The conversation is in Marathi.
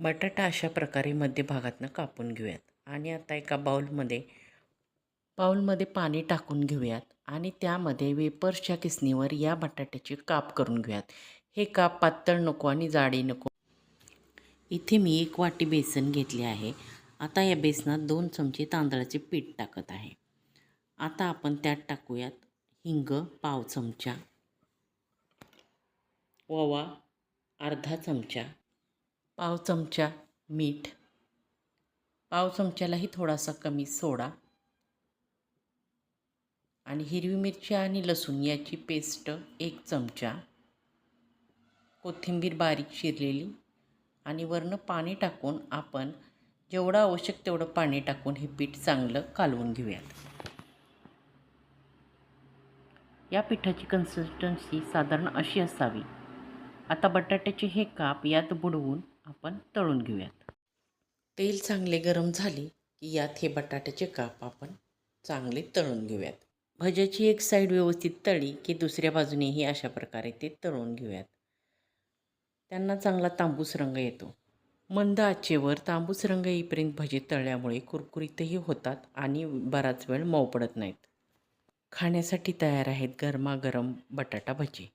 बटाटा अशा प्रकारे मध्यभागातनं कापून घेऊयात. आणि आता एका बाऊलमध्ये बाऊलमध्ये पाणी टाकून घेऊयात. आणि त्यामध्ये वेपर्सच्या किसणीवर या बटाट्याचे काप करून घेऊयात. हे काप पातळ नको आणि जाडी नको. इथे मी एक वाटी बेसन घेतले आहे. आता या बेसनात दोन चमचे तांदळाचे पीठ टाकत आहे. आता आपण त्यात टाकूयात हिंग पाव चमचा ओवा अर्धा चमचा पाव चमचा मीठ. पाव चमच्यालाही थोडासा कमी सोडा. आणि हिरवी मिरची आणि लसूण याची पेस्ट एक चमचा. कोथिंबीर बारीक शिरलेली आणि वरनं पाणी टाकून आपण जेवढं आवश्यक तेवढं पाणी टाकून हे पीठ चांगलं कालवून घेऊयात. या पिठाची कन्सिस्टन्सी साधारण अशी असावी. आता बटाट्याचे हे काप यात बुडवून आपण तळून घेऊयात. तेल चांगले गरम झाले की यात हे बटाट्याचे काप आपण चांगले तळून घेऊयात. भज्याची एक साईड व्यवस्थित तळी की दुसऱ्या बाजूनेही अशा प्रकारे ते तळून घेऊयात. त्यांना चांगला तांबूस रंग येतो. मंद आचेवर तांबूस रंग येईपर्यंत भजे तळल्यामुळे कुरकुरीतही होतात आणि बराच वेळ मऊ पडत नाहीत. खाण्यासाठी तयार आहेत गरमागरम बटाटा भजी.